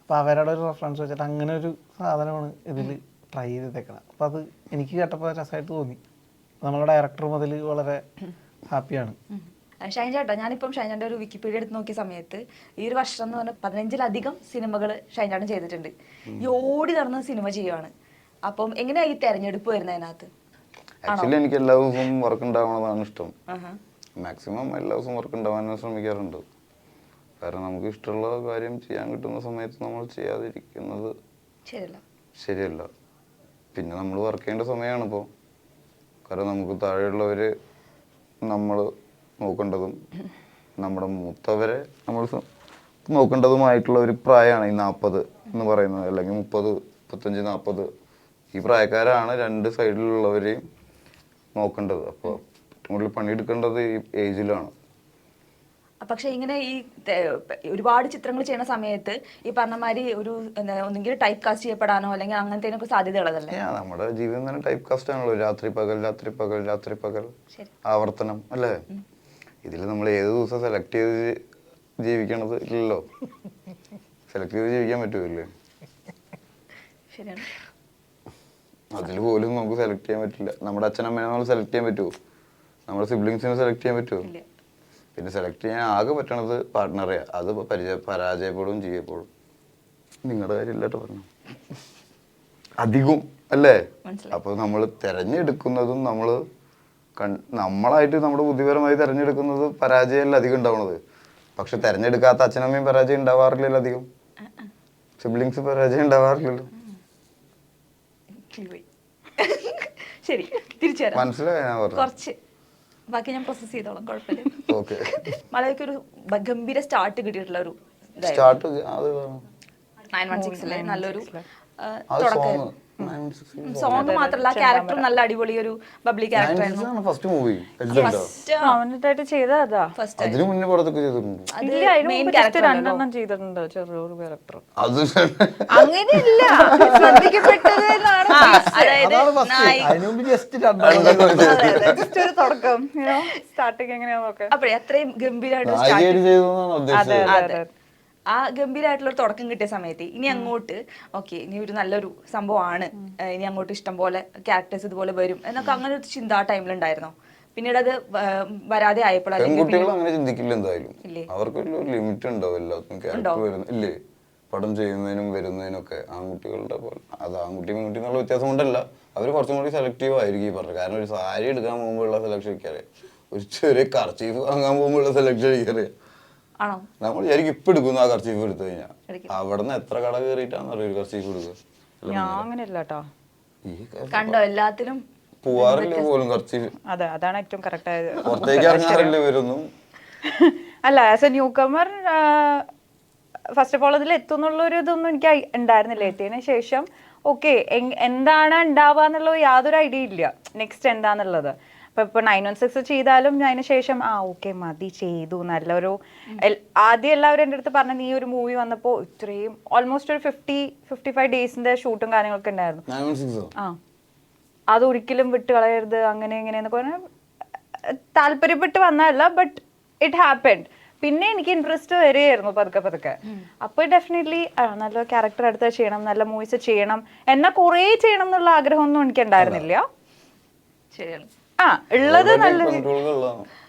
അപ്പോൾ അവരുടെ ഒരു റെഫറൻസ് വെച്ചിട്ട് അങ്ങനെ ഒരു സാധനമാണ് ഇതിൽ ട്രൈ ചെയ്തേക്കണം. അപ്പോൾ അത് എനിക്ക് കേട്ടപ്പോൾ രസമായിട്ട് തോന്നി. നമ്മുടെ ഡയറക്ടർ മുതൽ വളരെ ഹാപ്പിയാണ്. ഷൈൻ ചേട്ടാ ഞാനിപ്പം ഷൈൻ ചേട്ടന്റെ ഒരു വിക്കിപീഡിയ എടുത്ത് നോക്കിയ സമയത്ത് ഈ ഒരു വർഷം എന്ന് പറഞ്ഞാൽ പതിനഞ്ചിലധികം സിനിമകൾ ഷൈൻ ചേട്ടൻ ചെയ്തിട്ടുണ്ട്. ഈ ഓടി നടന്ന സിനിമ ചെയ്യുവാണ്. അപ്പം എങ്ങനെയാ ഈ തെരഞ്ഞെടുപ്പ് വരുന്നത് അതിനകത്ത്? ആക്ച്വലി എനിക്ക് എല്ലാ ദിവസവും വർക്ക് ഉണ്ടാവണതാണ് ഇഷ്ടം. മാക്സിമം എല്ലാ ദിവസവും വർക്ക് ഉണ്ടാവാൻ ശ്രമിക്കാറുണ്ട്. കാരണം നമുക്ക് ഇഷ്ടമുള്ള കാര്യം ചെയ്യാൻ കിട്ടുന്ന സമയത്ത് നമ്മൾ ചെയ്യാതിരിക്കുന്നത് ശരിയല്ല. പിന്നെ നമ്മൾ വർക്ക് ചെയ്യേണ്ട സമയമാണ് ഇപ്പോൾ കാരണം നമുക്ക് താഴെയുള്ളവർ നമ്മൾ നോക്കേണ്ടതും നമ്മുടെ മൂത്തവരെ നമ്മൾ നോക്കേണ്ടതുമായിട്ടുള്ള ഒരു പ്രായമാണ് ഈ നാൽപ്പത് എന്ന് പറയുന്നത്. അല്ലെങ്കിൽ മുപ്പത് മുപ്പത്തഞ്ച് നാൽപ്പത് ഈ പ്രായക്കാരാണ് രണ്ട് സൈഡിലുള്ളവരെയും നോക്കേണ്ടത്. അപ്പോൾ കൂടുതൽ പണിയെടുക്കേണ്ടത് ഈ ഏജിലാണ്. പക്ഷെ ഇങ്ങനെ ഈ ഒരുപാട് ചിത്രങ്ങൾ ചെയ്യുന്ന സമയത്ത് ഈ പറഞ്ഞ മാതിരി ഒരു ഒന്നെങ്കിൽ ടൈപ്പ് കാസ്റ്റ് ചെയ്യപ്പെടാനോ അല്ലെങ്കിൽ അങ്ങനത്തെ സാധ്യതയുള്ളതല്ലേ? ഉള്ളതല്ലേ നമ്മുടെ ജീവിതം തന്നെ ടൈപ്പ് കാസ്റ്റ് ആണല്ലോ രാത്രി പകൽ രാത്രി പകൽ രാത്രി പകൽ ആവർത്തനം അല്ലേ? ഇതിൽ നമ്മൾ ഏത് ദിവസം സെലക്ട് ചെയ്ത് ജീവിക്കണത് ഇല്ലല്ലോ. സെലക്ട് ചെയ്ത് ജീവിക്കാൻ പറ്റുമല്ലേ ശരിയാണ്. അതിൽ പോലും നമുക്ക് സെലക്ട് ചെയ്യാൻ പറ്റില്ല. നമ്മുടെ അച്ഛനമ്മേനെ നമ്മൾ സെലക്ട് ചെയ്യാൻ പറ്റുമോ നമ്മുടെ സിബ്ലിങ്സിനെ സെലക്ട് ചെയ്യാൻ പറ്റുമോ ഇല്ല. പിന്നെ സെലക്ട് ചെയ്യാൻ ആകെ പറ്റണത് പാർട്ട്ണറെയാ അത് പരിചയ പരാജയപ്പെടും ചെയ്യപ്പെടും. നിങ്ങളുടെ കാര്യമില്ലാട്ടോ പറഞ്ഞു അധികം അല്ലേ? മനസ്സിലായി. അപ്പൊ നമ്മൾ തിരഞ്ഞെടുക്കുന്നതും നമ്മൾ നമ്മളായിട്ട് നമ്മുടെ ബുദ്ധിപരമായി തിരഞ്ഞെടുക്കുന്നത് പരാജയമല്ല അധികം ഉണ്ടാവുന്നത് പക്ഷെ തിരഞ്ഞെടുക്കാത്ത അച്ഛനമ്മയും പരാജയം ഉണ്ടാവാറില്ലല്ലോ അധികം. സിബ്ലിങ്സ് പരാജയം ഉണ്ടാവാറില്ലല്ലോ. (laughs) ശരി തിരിച്ചു വരാം. മനസ്സിലായോ? ഞാൻ പറഞ്ഞു കുറച്ച്. ബാക്കി ഞാൻ പ്രോസസ് ചെയ്തോളാം കുഴപ്പമില്ല. ഓക്കെ മലയ്ക്ക് ഒരു ഗംഭീര സ്റ്റാർട്ട് കിട്ടിയിട്ടുള്ള ഒരു സ്റ്റാർട്ട് നയൻ വൺ സിക്സിലെ നല്ലൊരു. സോങ് മാത്രല്ല ക്യാരക്ടർ നല്ല അടിപൊളി ഒരു ബബ്ലി ക്യാരക്ടർ ആയിരുന്നു. ഫസ്റ്റ് മൂവി എല്ലാം അവനായിട്ട് ചെയ്ത അതാ? ഫസ്റ്റ് അതിനു മുന്നേ ചെയ്തിട്ടുണ്ട്. ഇല്ല അതിന് മുമ്പ് ക്യാരക്ടർ രണ്ടെണ്ണം ചെയ്തിട്ടുണ്ട് ചെറിയൊരു ക്യാരക്ടർ അത് അങ്ങനെയില്ല. ശ്രദ്ധിക്കപ്പെട്ടത് അതായത് ജസ്റ്റ് രണ്ടെണ്ണം ജസ്റ്റ് ഒരു തുടക്കം സ്റ്റാർട്ടിങ് എങ്ങനെയാന്നൊക്കെ അപ്പോഴേ അത്രയും ഗംഭീരമായിട്ട് അതെ. ആ ഗംഭീരമായിട്ടുള്ള ഒരു തുടക്കം കിട്ടിയ സമയത്ത് ഇനി അങ്ങോട്ട് ഓക്കെ ഇനി ഒരു നല്ലൊരു സംഭവമാണ്. ഇനി അങ്ങോട്ട് ഇഷ്ടം പോലെ ക്യാരക്ടേഴ്സ് ഇതുപോലെ വരും എന്നൊക്കെ അങ്ങനെ ഒരു ചിന്ത ആ ടൈമിലുണ്ടായിരുന്നോ പിന്നീട് അത് വരാതെ ആയപ്പോൾ അല്ലെങ്കിൽ പെൺകുട്ടികൾ അങ്ങനെ ചിന്തിക്കില്ല എന്തായാലും. അവർക്ക് ലിമിറ്റ് ഉണ്ടാവും എല്ലാത്തിനും ക്യാരക്ടർ ഇല്ലേ? പടം ചെയ്യുന്നതിനും വരുന്നതിനൊക്കെ ആൺകുട്ടികളുടെ പോലെ അത് ആൺകുട്ടി പെൺകുട്ടി എന്നുള്ള വ്യത്യാസം കൊണ്ടല്ല. അവർ കുറച്ചും കൂടി സെലക്റ്റീവ് ആയിരിക്കും ഈ പറഞ്ഞത്. കാരണം ഒരു സാരി എടുക്കാൻ പോകുമ്പോഴുള്ള സെലക്ഷൻ എനിക്കറിയാം. ഒരു ചെറിയ കർച്ചീഫ് വാങ്ങാൻ പോകുമ്പോഴുള്ള സെലക്ഷൻ എനിക്കറിയാം. ആണോ? നമ്മൾ ശരിക്കും ഇപ്പൊ എടുക്കുന്ന ആ കർച്ചീഫ് എടുത്തു കഴിഞ്ഞാൽ. അവിടെ നിന്ന് എത്ര കട കയറിയിട്ടാന്ന് അറിയാം ഒരു കർച്ചീഫ് എടുക്കുക. ഞാൻ അങ്ങനെയല്ല കേട്ടോ കണ്ടോ എല്ലാത്തിലും പോവാറില്ല പോലും കർച്ചീഫ്? അതെ അതാണ് ഏറ്റവും കറക്റ്റ് ആയത്. പുറത്തേക്ക് ഇറങ്ങാറില്ല ഇവരൊന്നും? (laughs) അല്ല as a newcomer first of all അതിൽ എത്തുന്നുള്ള ഒരു ഇതൊന്നും എനിക്ക് ഉണ്ടായിരുന്നില്ല. എത്തിയതിനു ശേഷം ഓക്കെ എന്താണ് ഉണ്ടാവുക എന്നുള്ള യാതൊരു ഐഡിയ ഇല്ല. നെക്സ്റ്റ് എന്താന്നുള്ളത്. അപ്പൊ ഇപ്പൊ നയൻ വൺ സിക്സ് ചെയ്താലും അതിന് ശേഷം ആ ഓക്കെ മതി ചെയ്തു നല്ലൊരു ആദ്യം എല്ലാവരും എന്റെ അടുത്ത് പറഞ്ഞ നീ ഒരു മൂവി വന്നപ്പോൾ ഇത്രയും ഓൾമോസ്റ്റ് ഒരു ഫിഫ്റ്റി ഫിഫ്റ്റി ഫൈവ് ഡേയ്സിന്റെ ഷൂട്ടും കാര്യങ്ങളൊക്കെ ഉണ്ടായിരുന്നു. ആ. അത് ഒരിക്കലും വിട്ട് കളയരുത് അങ്ങനെ എങ്ങനെയെന്നൊക്കെ പറഞ്ഞാൽ താല്പര്യപ്പെട്ട് വന്നതല്ല ബട്ട് ഇറ്റ് ഹാപ്പൻഡ് പിന്നെ എനിക്ക് ഇൻട്രസ്റ്റ് വരികയായിരുന്നു പതുക്കെ പതുക്കെ. അപ്പോൾ ഡെഫിനറ്റ്ലി നല്ല ക്യാരക്ടർ എടുത്ത് ചെയ്യണം നല്ല മൂവീസ് ചെയ്യണം എന്നാൽ കുറേ ചെയ്യണം എന്നുള്ള ആഗ്രഹമൊന്നും എനിക്ക് ഉണ്ടായിരുന്നില്ല ശരിയാണ്. ആ ഉള്ളത് നല്ല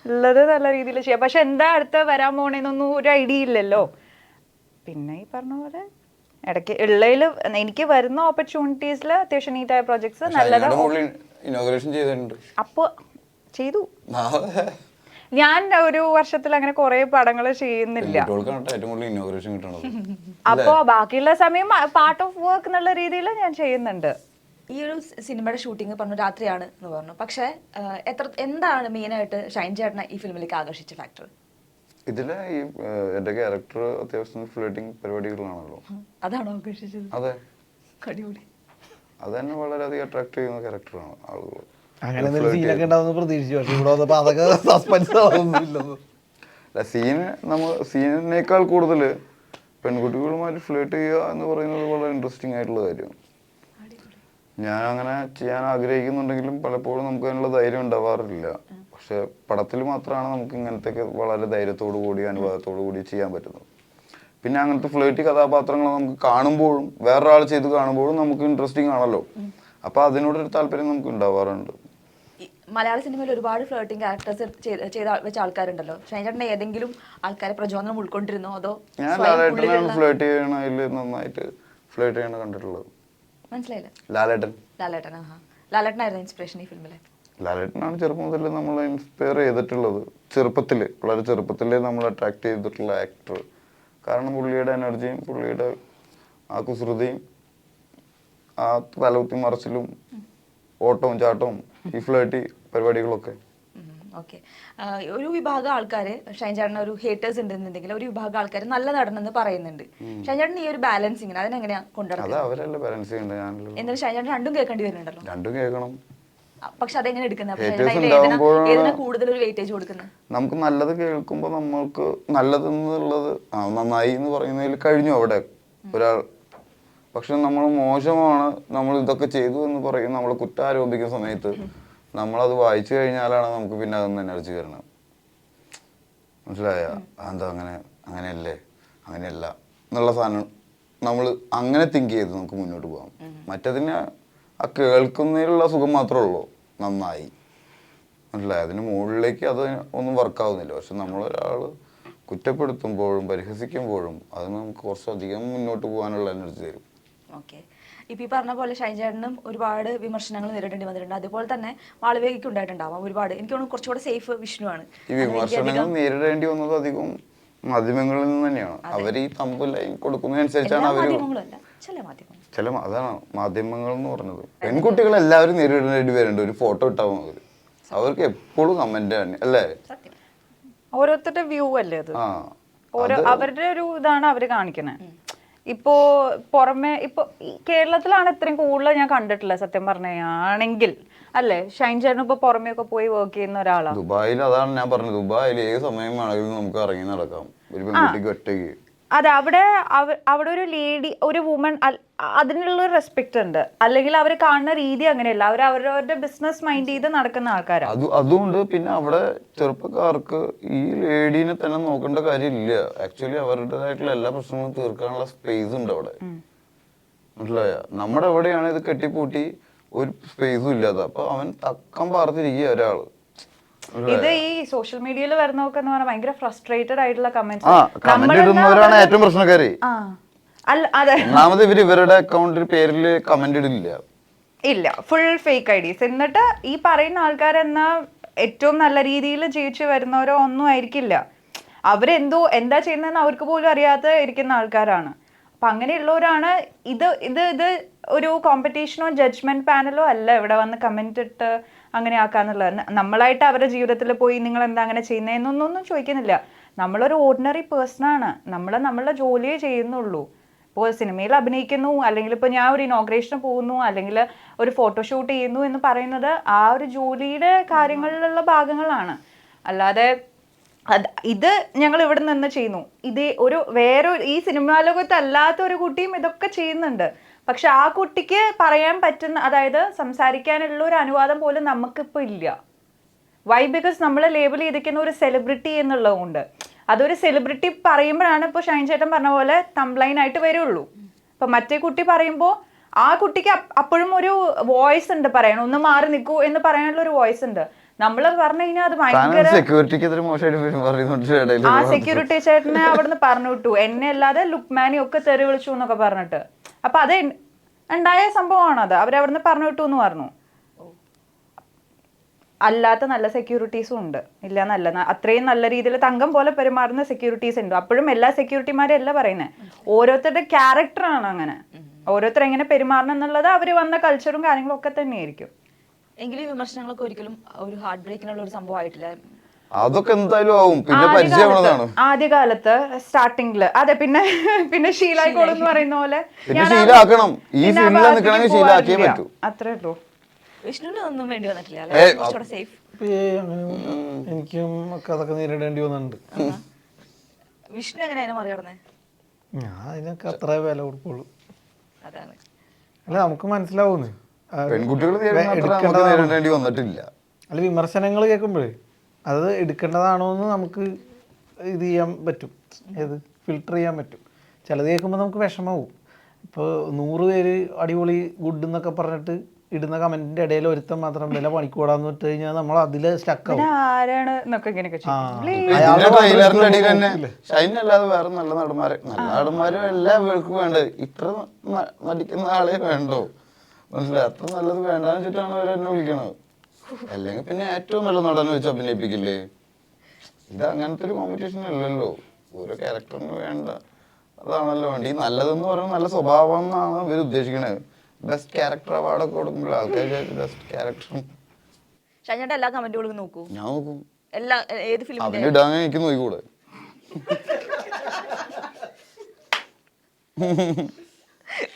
ഉള്ളത് നല്ല രീതിയിൽ ചെയ്യാം. പക്ഷെ എന്താ അടുത്ത വരാൻ പോണേന്നൊന്നും ഒരു ഐഡിയ ഇല്ലല്ലോ. പിന്നെ ഈ പറഞ്ഞ പോലെ ഇടയ്ക്ക് ഉള്ളതിൽ എനിക്ക് വരുന്ന ഓപ്പർച്യൂണിറ്റീസിൽ അത്യാവശ്യം നീറ്റായ പ്രോജക്ട്സ് നല്ലതാണ് ഇനോഗ്രേഷൻ ചെയ്തിട്ടുണ്ട്. അപ്പോൾ ചെയ്തു. ഞാൻ ഒരു വർഷത്തിൽ അങ്ങനെ കുറെ പടങ്ങൾ ചെയ്യുന്നില്ല. അപ്പോ ബാക്കിയുള്ള സമയം പാർട്ട് ഓഫ് വർക്ക് എന്നുള്ള രീതിയിൽ ഞാൻ ചെയ്യുന്നുണ്ട്. ഈ ഒരു സിനിമയുടെ ഷൂട്ടിംഗ് പറഞ്ഞു രാത്രിയാണ് എന്ന് പറഞ്ഞു. പക്ഷേ എത്ര എന്താണ് മെയിനായിട്ട് ഷൈൻ ചേട്ടനെ ഈ ഫിലിമിലേക്ക് ആകർഷിച്ച ഫാക്ടർ ഇതിലെ ഈ എന്റെ എന്റെ ക്യാരക്ടർ അത്യാവശ്യം ഫ്ലേട്ടിങ് പരിപാടികളാണല്ലോ അതാണോ ആകർഷിച്ചത്? അതെ. അടിപൊളി. അത് തന്നെ വളരെയധികം അട്രാക്ട് ചെയ്യുന്ന ക്യാരക്ടറാണ് ആളുകൾ. അങ്ങനെ എന്തെങ്കിലും സീനൊക്കെ ഉണ്ടാവുന്ന പ്രതീക്ഷിച്ചു. പക്ഷെ ഇവിടെ വന്നപ്പോൾ അതൊക്കെ സസ്പെൻസ് ആവുന്നില്ലെന്ന് സീന് നമ്മൾ സീനിനേക്കാൾ കൂടുതൽ പെൺകുട്ടികളുമായിട്ട് ഫ്ലേട്ട് ചെയ്യുക എന്ന് പറയുന്നത് വളരെ ഇൻട്രസ്റ്റിംഗ് ആയിട്ടുള്ള കാര്യമാണ്. ഞാൻ അങ്ങനെ ചെയ്യാൻ ആഗ്രഹിക്കുന്നുണ്ടെങ്കിലും പലപ്പോഴും നമുക്ക് അതിനുള്ള ധൈര്യം ഉണ്ടാവാറില്ല. പക്ഷെ പടത്തിൽ മാത്രമാണ് നമുക്ക് ഇങ്ങനത്തെ വളരെ ധൈര്യത്തോടു കൂടി അനുഭവത്തോടു കൂടി ചെയ്യാൻ പറ്റുന്നത്. പിന്നെ അങ്ങനത്തെ ഫ്ലേറ്റി കഥാപാത്രങ്ങൾ നമുക്ക് കാണുമ്പോഴും വേറൊരാൾ ചെയ്ത് കാണുമ്പോഴും നമുക്ക് ഇൻട്രസ്റ്റിംഗ് ആണല്ലോ. അപ്പൊ അതിനോടൊരു താല്പര്യം നമുക്ക് ഉണ്ടാവാറുണ്ട്. മലയാള സിനിമയിൽ ഒരുപാട് ഫ്ലോട്ടിംഗ് ക്യാരക്ടേഴ്സ് ചെയ്ത വെച്ച ആൾക്കാരുണ്ടല്ലോ. ഏതെങ്കിലും ആൾക്കാരെ പ്രചോദനം ഉൾക്കൊണ്ടിരുന്നോ അതോ ഞാൻ ലാലേട്ടനാണ് ഫ്ലേട്ട് ചെയ്യണതിൽ നന്നായിട്ട് ഫ്ലേട്ട് ചെയ്യണ കണ്ടിട്ടുള്ളത്. മനസ്സിലായില്ല? ലാലേട്ടൻ. ലാലേട്ടൻ ആഹാ. ലാലേട്ടനായിരുന്നു ഇൻസ്പിറേഷൻ ഈ ഫിലിമിലെ ലാലേട്ടനാണ് ചെറുപ്പം മുതൽ നമ്മളെ ഇൻസ്പയർ ചെയ്തിട്ടുള്ളത്. ചെറുപ്പത്തിൽ വളരെ ചെറുപ്പത്തിലേ നമ്മൾ അട്രാക്ട് ചെയ്തിട്ടുള്ള ആക്ടർ കാരണം പുള്ളിയുടെ എനർജിയും പുള്ളിയുടെ ആ കുസൃതിയും ആ തലകുത്തി മറച്ചിലും ഓട്ടവും ചാട്ടവും ഈ ഫ്ലേട്ടി പരിപാടികളൊക്കെ. ഓക്കെ ഒരു വിഭാഗം ആൾക്കാർ ഷൈൻ ഒരു ഹേറ്റേഴ്സ് ഉണ്ടെന്നുണ്ടെങ്കിൽ ഒരു വിഭാഗം ആൾക്കാർ നല്ല നടനെന്ന് പറയുന്നുണ്ട്. ഷൈൻ ഈ ഒരു ബാലൻസിങ് അതിനെങ്ങനെയാ കൊണ്ടുവരുന്നത് കൊണ്ടുനടക്കുന്നത് ചേട്ടൻ രണ്ടും കേൾക്കേണ്ടി വരുന്നുണ്ടല്ലോ. രണ്ടും കേൾക്കണം. പക്ഷെ അതെങ്ങനെ എടുക്കുന്നത്? കൂടുതൽ ഒരു വെയിറ്റേജ് കൊടുക്കുന്നത്? നമുക്ക് നല്ലത് കേൾക്കുമ്പോൾ നമ്മൾക്ക് നല്ലത് എന്നുള്ളത് നന്നായി എന്ന് പറയുന്നതിൽ കഴിഞ്ഞു അവിടെ ഒരാൾ. പക്ഷെ നമ്മൾ മോശമാണ് നമ്മൾ ഇതൊക്കെ ചെയ്തു എന്ന് പറയും നമ്മൾ കുറ്റാരോപിക്കുന്ന സമയത്ത് നമ്മളത് വായിച്ചു കഴിഞ്ഞാലാണ് നമുക്ക് പിന്നെ അതൊന്ന് എനർജി വരണം. മനസ്സിലായ? എന്താ അങ്ങനെ അങ്ങനെയല്ലേ? അങ്ങനെയല്ല എന്നുള്ള സാധനം നമ്മൾ അങ്ങനെ തിങ്ക് ചെയ്ത് നമുക്ക് മുന്നോട്ട് പോകാം. മറ്റതിന് ആ കേൾക്കുന്നതിലുള്ള സുഖം മാത്രമേ ഉള്ളൂ. നന്നായി. മനസ്സിലായി? അതിന് മുകളിലേക്ക് അത് ഒന്നും വർക്കാവുന്നില്ല പക്ഷെ നമ്മളൊരാൾ കുറ്റപ്പെടുത്തുമ്പോഴും പരിഹസിക്കുമ്പോഴും അത് നമുക്ക് കുറച്ചധികം മുന്നോട്ട് പോകാനുള്ള എനർജി തരും. ഓക്കെ ഇപ്പൊ ഈ പറഞ്ഞ പോലെ ഷൈൻചേട്ടനും ഒരുപാട് വിമർശനങ്ങൾ നേരിടേണ്ടി വന്നിട്ടുണ്ട്. അതുപോലെ തന്നെ മാളവികയ്ക്ക് ഉണ്ടായിട്ടുണ്ടാവാം. ഒരുപാട് എനിക്ക് തോന്നുന്നു കുറച്ചുകൂടെ സേഫ് വിഷ്ണുവാണ് ഈ വിമർശനങ്ങൾ നേരിടേണ്ടി വന്നത് അധികം മാധ്യമങ്ങളിൽ നിന്ന് തന്നെയാണ്. അവർ ഈ തമ്പ് ലൈൻ കൊടുക്കുന്നതനുസരിച്ചാണ് അവർ ചില അതാണ് മാധ്യമങ്ങൾ എന്ന് പറഞ്ഞത്. പെൺകുട്ടികൾ എല്ലാവരും നേരിടേണ്ടി വരുന്നുണ്ട് ഒരു ഫോട്ടോ ഇട്ടാൽ അവർ അവർക്ക് എപ്പോഴും കമന്റ് തന്നെ അല്ലേ? ഓരോരുത്തരുടെ വ്യൂ അല്ലേ അത്? അവരുടെ ഒരു ഇതാണ് അവർ കാണിക്കുന്നത് ഇപ്പോ പുറമെ ഇപ്പൊ കേരളത്തിലാണ് ഇത്രയും കൂടുതൽ ഞാൻ കണ്ടിട്ടില്ല സത്യം പറഞ്ഞാണെങ്കിൽ അല്ലേ? ഷൈൻ ചേട്ടൻ ഇപ്പൊ പുറമെയൊക്കെ പോയി വർക്ക് ചെയ്യുന്ന ഒരാളാണ് ദുബായിൽ അതാണ് ഞാൻ പറഞ്ഞത്. ദുബായിൽ ഏത് സമയം വേണമെങ്കിലും നമുക്ക് ഇറങ്ങി നടക്കാം. ഒരു പെൺകുട്ടിക്ക് ഒറ്റയ്ക്ക്. അതെ അവിടെ അവിടെ ഒരു ലേഡി ഒരു വുമൺ അതിനുള്ള ഒരു റെസ്പെക്ട് ഉണ്ട്. അല്ലെങ്കിൽ അവർ കാണുന്ന രീതി അങ്ങനെയല്ല. അവർ അവരവരുടെ ബിസിനസ് മൈൻഡ് ചെയ്ത് നടക്കുന്ന ആൾക്കാരാണ് അത് അതുകൊണ്ട് പിന്നെ അവിടെ ചെറുപ്പക്കാർക്ക് ഈ ലേഡീനെ തന്നെ നോക്കേണ്ട കാര്യമില്ല. ആക്ച്വലി അവരുടേതായിട്ടുള്ള എല്ലാ പ്രശ്നങ്ങളും തീർക്കാനുള്ള സ്പേസ് ഉണ്ട് അവിടെ. മനസ്സിലായ? നമ്മുടെ എവിടെയാണ് ഇത് കെട്ടിപ്പൂട്ടി ഒരു സ്പേസും ഇല്ലാതെ അപ്പൊ അവൻ തക്കം പാർത്തിരിക്കുക ഒരാൾ. ഇത് ഈ സോഷ്യൽ മീഡിയയിൽ വരുന്നൊക്കെ എന്ന് പറഞ്ഞാൽ ഭയങ്കര ഫ്രസ്ട്രേറ്റഡ് ആയിട്ടുള്ള കമന്റ്സ് കമന്റ് ഇടുന്നവരാണ് ഏറ്റവും പ്രശ്നക്കാര്. ഒന്നാമത് ഇവർ ഇവരുടെ അക്കൗണ്ടിൽ പേരിൽ കമന്റ് ഇടില്ല. ഇല്ല ഫുൾ ഫേക്ക് ഐ ഡീസ് എന്നിട്ട് ഈ പറയുന്ന ആൾക്കാരെന്നാ ഏറ്റവും നല്ല രീതിയിൽ ജീവിച്ചു വരുന്നവരോ ഒന്നും ആയിരിക്കില്ല. അവരെന്തോ എന്താ ചെയ്യുന്നതെന്ന് അവർക്ക് പോലും അറിയാതെ ഇരിക്കുന്ന ആൾക്കാരാണ്. അപ്പൊ അങ്ങനെയുള്ളവരാണ് ഇത് ഇത് ഇത് ഒരു കോമ്പറ്റീഷനോ ജഡ്ജ്മെന്റ് പാനലോ അല്ല ഇവിടെ വന്ന് കമന്റ് ഇട്ട് അങ്ങനെ ആക്കാന്നുള്ളത് ന- നമ്മളായിട്ട് അവരുടെ ജീവിതത്തിൽ പോയി നിങ്ങൾ എന്താ അങ്ങനെ ചെയ്യുന്നതെന്നൊന്നും ചോദിക്കുന്നില്ല. നമ്മളൊരു ഓർഡിനറി പേഴ്സൺ ആണ്. നമ്മൾ നമ്മളുടെ ജോലിയേ ചെയ്യുന്നുള്ളൂ. ഇപ്പോൾ സിനിമയിൽ അഭിനയിക്കുന്നു അല്ലെങ്കിൽ ഇപ്പോൾ ഞാൻ ഒരു ഇനോഗ്രേഷന് പോകുന്നു അല്ലെങ്കിൽ ഒരു ഫോട്ടോഷൂട്ട് ചെയ്യുന്നു എന്ന് പറയുന്നത് ആ ഒരു ജോലിയുടെ കാര്യങ്ങളിലുള്ള ഭാഗങ്ങളാണ്. അല്ലാതെ ഇത് ഞങ്ങൾ ഇവിടെ നിന്ന് ചെയ്യുന്നു. ഇതേ ഒരു വേറെ ഈ സിനിമാ ലോകത്ത് ഒരു കുട്ടിയും ഇതൊക്കെ ചെയ്യുന്നുണ്ട്. പക്ഷെ ആ കുട്ടിക്ക് പറയാൻ പറ്റുന്ന അതായത് സംസാരിക്കാനുള്ള ഒരു അനുവാദം പോലും നമുക്കിപ്പോൾ ഇല്ല. വൈ ബിക്കോസ് നമ്മൾ ലേബിൾ ചെയ്തിരിക്കുന്ന ഒരു സെലിബ്രിറ്റി എന്നുള്ളതുകൊണ്ട് അതൊരു സെലിബ്രിറ്റി പറയുമ്പോഴാണ് ഇപ്പോൾ ഷൈൻ ചേട്ടൻ പറഞ്ഞ പോലെ തംബ്ലൈൻ ആയിട്ട് വരുള്ളൂ. ഇപ്പം മറ്റേ കുട്ടി പറയുമ്പോൾ ആ കുട്ടിക്ക് അപ്പോഴും ഒരു വോയിസ് ഉണ്ട് പറയണം ഒന്ന് മാറി നിൽക്കൂ എന്ന് പറയാനുള്ള ഒരു വോയിസ് ഉണ്ട്. നമ്മൾ പറഞ്ഞു കഴിഞ്ഞാൽ അത് ഭയങ്കര ആ സെക്യൂരിറ്റി ചേട്ടനെ അവിടുന്ന് പറഞ്ഞു വിട്ടു. എന്നെ അല്ലാതെ ലുക്മാനി ഒക്കെ തെറി വിളിച്ചു എന്നൊക്കെ പറഞ്ഞിട്ട്. അപ്പൊ അത് ഉണ്ടായ സംഭവമാണ് അത് അവരവിടുന്ന് പറഞ്ഞു വിട്ടു എന്ന് പറഞ്ഞു. അല്ലാത്ത നല്ല സെക്യൂരിറ്റീസും ഉണ്ട്. ഇല്ല നല്ല അത്രയും നല്ല രീതിയിൽ തങ്കം പോലെ പെരുമാറുന്ന സെക്യൂരിറ്റീസ് ഉണ്ട്. അപ്പോഴും എല്ലാ സെക്യൂരിറ്റിമാരും അല്ല പറയുന്നത് ഓരോരുത്തരുടെ ക്യാരക്ടറാണ് അങ്ങനെ. ഓരോരുത്തർ എങ്ങനെ പെരുമാറണം എന്നുള്ളത് അവർ വന്ന കൾച്ചറും കാര്യങ്ങളും ഒക്കെ തന്നെയായിരിക്കും. എങ്കിലും വിമർശനങ്ങളൊക്കെ ഒരിക്കലും ഒരു ഹാർട്ട് ബ്രേക്കിനുള്ള ഒരു സംഭവം ആയിട്ടില്ല അതൊക്കെ എന്തായാലും ആവും. പിന്നെ ആദ്യകാലത്ത് പരിചയമുള്ളതാണ്. ആദ്യകാലത്ത് സ്റ്റാർട്ടിങ്ങിൽ. അതെ പിന്നെ പിന്നെ ശീലായിക്കോളും എന്ന് പറയുന്ന പോലെ പിന്നെ ശീലാക്കണം. ഈ ഫീൽഡിൽ നിൽക്കണമെങ്കിൽ ശീലാക്കിയേ പറ്റൂ. അത്രേ ഉള്ളൂ. വിഷ്ണുവിന് ഒന്നും വേണ്ടി വന്നിട്ടില്ല സേഫ്. എനിക്കും ഒക്കെ അതൊക്കെ നേരിടേണ്ടി വന്നിട്ടുണ്ട്. വിഷ്ണു എങ്ങനെയാണ് മറികടന്നേ? ഞാൻ അതിനൊക്കെ അത്രേ വില കൊടുക്കുള്ളൂ. അതാണ്. അല്ല നമുക്ക് മനസ്സിലാവുന്നു. പെൺകുട്ടികൾ നേരിടേണ്ടി വന്നിട്ടില്ല. അല്ല വിമർശനങ്ങൾ കേൾക്കുമ്പോഴേ അത് എടുക്കേണ്ടതാണോ എന്ന് നമുക്ക് ഇത് ചെയ്യാൻ പറ്റും. ഏത്? ഫിൽട്ടർ ചെയ്യാൻ പറ്റും. ചിലത് കേൾക്കുമ്പോൾ നമുക്ക് വിഷമാവും. ഇപ്പോൾ നൂറ് പേര് അടിപൊളി ഗുഡ് എന്നൊക്കെ പറഞ്ഞിട്ട് ഇടുന്ന കമന്റിന്റെ ഇടയിൽ ഒരുത്തം മാത്രം വില പണിക്കൂടാന്ന് വിട്ട് കഴിഞ്ഞാൽ നമ്മൾ അതിൽ സ്റ്റക്ക് ആവും. ആരാണ് എന്നൊക്കെ ഇങ്ങനെയൊക്കെ ട്രെയിലറിന്റെ അടിയിൽ തന്നെ ഷൈൻ അല്ലാതെ വേറെ നല്ല നടന്മാരെ. നല്ല നടന്മാരും എല്ലാ പേർക്കും വേണ്ടത്. ഇത്ര നടിക്കുന്ന ആളെ വേണ്ടോ? മനസ്സിലായി? അത്ര നല്ലത് വേണ്ടെന്ന് വെച്ചിട്ടാണ് അവർ എന്നെ വിളിക്കണത്. അല്ലെങ്കിൽ പിന്നെ ഏറ്റവും നല്ല നടനെ വെച്ച് അഭിനയിപ്പിക്കില്ലേ? ഇത് അങ്ങനത്തെ ഒരു കോമ്പറ്റീഷൻ അല്ലല്ലോ. ഓരോ ക്യാരക്ടറിന് വേണ്ട. അതാണല്ലോ വേണ്ട ഈ നല്ലതെന്ന് പറയുന്നത് നല്ല സ്വഭാവം എന്നാണ് ഇവർ ഉദ്ദേശിക്കുന്നത് ബെസ്റ്റ് ക്യാരക്ടർ അവാർഡൊക്കെ കൊടുക്കുമ്പോൾ ആൾക്കാർ ബെസ്റ്റ് ക്യാരക്ടറും ഷൈനയുടെ എല്ലാ കമന്റുകളും നോക്കൂ. ഞാൻ നോക്കും. എല്ലാ ഏത് ഫിലിം അവന് ഇടാൻ എനിക്ക് നോക്കിക്കൂടെ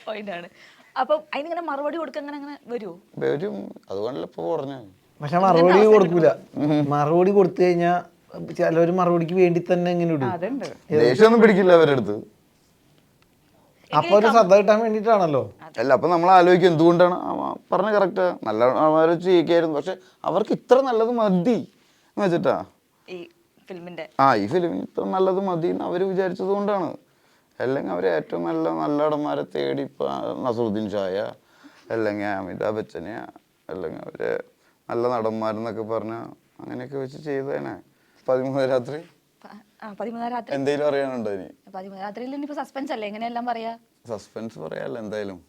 പോയിന്റാണ് അപ്പം അതിനിങ്ങനെ മറുപടി കൊടുക്കാൻ അങ്ങനെ അങ്ങനെ വരുമോ വരും. അതുകൊണ്ടല്ല ഇപ്പൊ പറഞ്ഞു പക്ഷെ മറുപടി കൊടുക്കൂല. മറുപടി കൊടുത്തു കഴിഞ്ഞാൽ ചിലവര് മറുപടിക്ക് വേണ്ടി തന്നെ ഇങ്ങനെ ഇടും. അതുണ്ട്. ദേഷ്യമൊന്നും പിടിക്കില്ല അവരുടെ അടുത്ത്. അപ്പൊ ഒരു ശ്രദ്ധ കിട്ടാൻ വേണ്ടിട്ടാണല്ലോ അല്ല അപ്പൊ നമ്മൾ ആലോചിക്കും എന്തുകൊണ്ടാണ് പറഞ്ഞ കറക്റ്റ് നല്ല അവരെ ചെയ്യിക്കായിരുന്നു. പക്ഷെ അവർക്ക് ഇത്ര നല്ലത് മതി എന്ന് വെച്ചിട്ടാ. ഈ ഫിലിമിന്റെ. ആ ഈ ഫിലിമിന് ഇത്ര നല്ലത് മതി എന്ന് അവർ വിചാരിച്ചത് കൊണ്ടാണ്. അല്ലെങ്കിൽ അവർ ഏറ്റവും നല്ല നല്ല ഇടന്മാരെ തേടി ഇപ്പൊ നസറുദ്ദീൻ ഷായ അല്ലെങ്കിൽ അമിതാഭ് ബച്ചനെയാ അല്ലെങ്കിൽ അവർ നല്ല നടന്മാരെന്നൊക്കെ പറഞ്ഞ അങ്ങനെയൊക്കെ വെച്ച് ചെയ്തേനെ. പതിമൂന്ന് രാത്രി? പതിമൂന്നാം രാത്രി. എന്തെങ്കിലും അറിയാനുണ്ടോ ഇനി? പതിമൂന്നാം രാത്രിയിൽ ഇനിയിപ്പോ സസ്പെൻസ് അല്ലേ? എങ്ങനെയെല്ലാം പറയാ? സസ്പെൻസ് പറയാല്ല എന്തായാലും.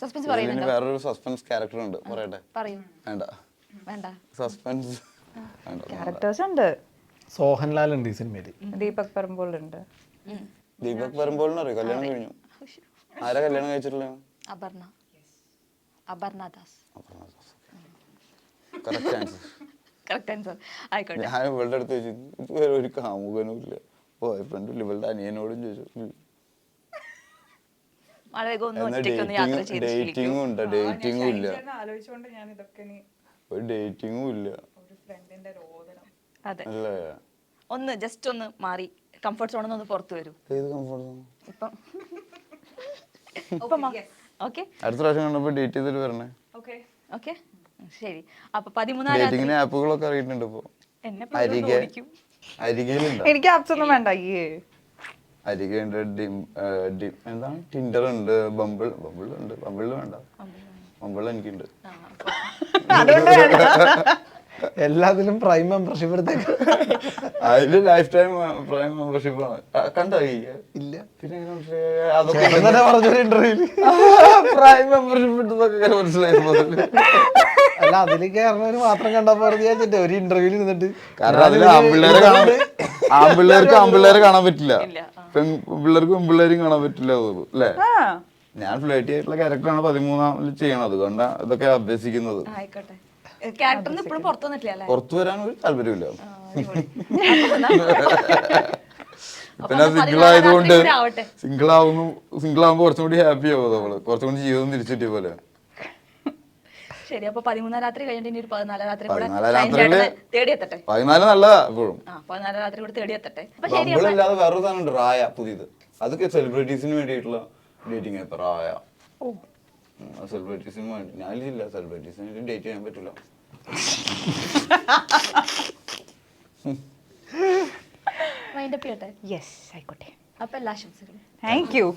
സസ്പെൻസ് ഇതിന് പറയുന്നുണ്ടോ വേറൊരു സസ്പെൻസ് ക്യാരക്ടർ ഉണ്ട്. പറയട്ടെ? പറയും. വേണ്ട. വേണ്ട. സസ്പെൻസ് വേണ്ട ക്യാരക്ടേഴ്സ് ഉണ്ട്. സോഹൻലാൽ ഉണ്ട് ഈ സിനിമയിൽ ദീപക് ഉണ്ട്. ദീപക് വരുമ്പോഴറിയോ കല്യാണം കഴിഞ്ഞു. ആരാ കല്യാണം കഴിച്ചിട്ടില്ല Aparna. Aparna Das. Correct answer correct answer ആയിക്കോട്ടെ. ഞാൻ ഇവളുടെ അടുത്ത് ചോദിച്ചു വേറെ ഒരു കാമുകനും ഇല്ല ബോയ് ഫ്രണ്ടും ഇല്ല ഇവളുടെ അനിയനോടും ചോദിച്ചു. ഡേറ്റിംഗും ഉണ്ട് ഡേറ്റിംഗും ഇല്ല. ആലോചിച്ചുകൊണ്ട് ഞാൻ ഇതൊക്കെ ഒരു ഡേറ്റിംഗും ഇല്ല. ഒരു ഫ്രണ്ടിന്റെ രോദനം. അതെ. അല്ലേ ഒന്ന് ജസ്റ്റ് ഒന്ന് മാറി. കംഫർട്ട് സോണിൽ നിന്ന് ഒന്ന് പുറത്തു വരൂ. ഏത് കംഫർട്ട് സോൺ ഇപ്പം. (laughs) ഇപ്പം ഓക്കെ അടുത്ത പ്രാവശ്യം കണ്ടപ്പോ ഡേറ്റ് ചെയ്തിട്ട് വരണേ. ഓക്കെ ഓക്കെ ശരി. അപ്പൊ പതിമൂന്നാം ഡേറ്റിങ്ങിന് ആപ്പുകളൊക്കെ അറിയിട്ടുണ്ട് ഇപ്പൊ. എന്നെ അരികെ ഓടിക്കും അരികയിലുണ്ട്? എനിക്ക് ആപ്സ് ഒന്നും വേണ്ട അയ്യേ. അരികെ ഉണ്ട് ഡിം ഡിം എന്താണ്? ടിൻഡർ ഉണ്ട് ബമ്പിൾ ബമ്പിൾ ഉണ്ട്. ബമ്പിൾ വേണ്ട. ബമ്പിൾ എനിക്കുണ്ട്. (laughs) അതുകൊണ്ട് വേണ്ട. എല്ലാത്തിലും പ്രൈം മെമ്പർഷിപ്പ് എടുത്തേക്ക്. അതിൽ ലൈഫ് ടൈം പ്രൈം മെമ്പർഷിപ്പ് ആണ് കണ്ടോ ഇല്ല. പിന്നെ? അതൊക്കെ പറഞ്ഞൊരു ഇന്റർവ്യൂൽ പ്രൈം മെമ്പർഷിപ്പ് ഇട്ടതൊക്കെ മനസ്സിലായി. അല്ല അതിൽ കയറുന്നവര് മാത്രം കണ്ടാ പറഞ്ഞിട്ട് ഒരു ഇന്റർവ്യൂൽ നിന്നിട്ട്. കാരണം അതിൽ ആമ്പിള്ളേരെ കാണാൻ ആമ്പിള്ളേർക്ക് ആമ്പിള്ളേരെ കാണാൻ പറ്റില്ല. ഇല്ല, പെൺ പിള്ളേർക്ക് പെൺപിള്ളേരും കാണാൻ പറ്റില്ല അല്ലേ? ആ. ഞാൻ ഫ്ലേറ്റ് ആയിട്ടുള്ള ക്യാരക്ടറാണ് പതിമൂന്നാമിൽ ചെയ്യണത്. കണ്ട ഇതൊക്കെ അഭ്യസിക്കുന്നത്. ആയിക്കോട്ടെ. ക്യാരക്ടറിന് ഇപ്പോഴും പുറത്തു വന്നിട്ടില്ല അല്ലേ? പുറത്തു വരാൻ ഒരു താല്പര്യമില്ല (laughs) പിന്നെ സിംഗിൾ ആയതുകൊണ്ട്. സിംഗിൾ ആവുന്നു സിംഗിൾ ആവുമ്പോ കുറച്ചും കൂടി ഹാപ്പി ആവും നമ്മൾ. കുറച്ചും കൂടി ജീവിതം തിരിച്ചിട്ടിയ പോലെ. ശരി അപ്പൊ പതിമൂന്നാം രാത്രി കഴിഞ്ഞിട്ട് ഇനി ഒരു പതിനാലാം രാത്രി കൂടെ തേടിയെത്തട്ടെ പതിനാല് നല്ലതാ എപ്പോഴും. പതിനാലാം രാത്രി കൂടെ തേടിയെത്തട്ടെ നമ്മളില്ലാതെ വേറൊരു സാധനം റായ പുതിയത്. അതൊക്കെ സെലിബ്രിറ്റീസിന് വേണ്ടിയിട്ടുള്ള ഡേറ്റിംഗ് ആപ്പ് റായ. സെലിബ്രിറ്റീസിന് വേണ്ടി. ഞാനില്ല സെലിബ്രിറ്റീസിന് ഡേറ്റ് ചെയ്യാൻ പറ്റില്ല മൈൻഡ് അപ്പ് ചെയ്യട്ടെ? യെസ് ആയിക്കോട്ടെ. അപ്പൊ എല്ലാ ആശംസകളും. Thank you (laughs)